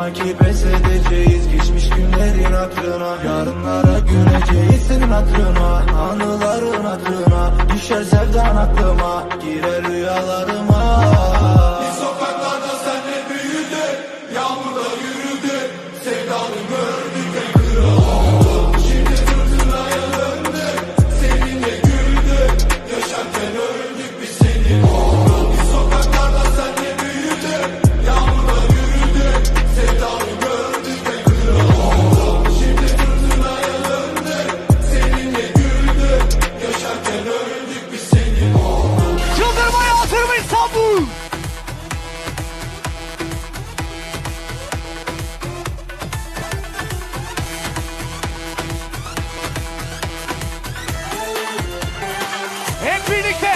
Sanma ki edeceğiz. Geçmiş günlerin hatırına Yarınlara güneceğiz senin hatırına Anıların hatırına Düşer sevdan aklıma Girer rüyalarıma. Biz sokaklarda senle büyüdük Yağmurda yürüdük Sevdanın En Phoenix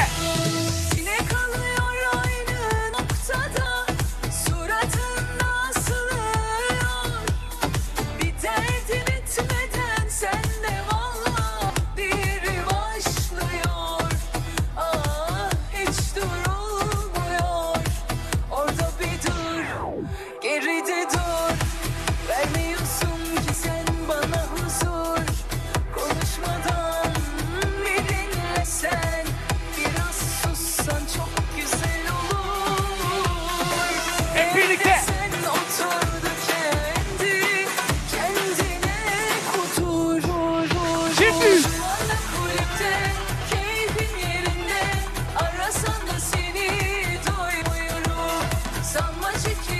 Sanma çekim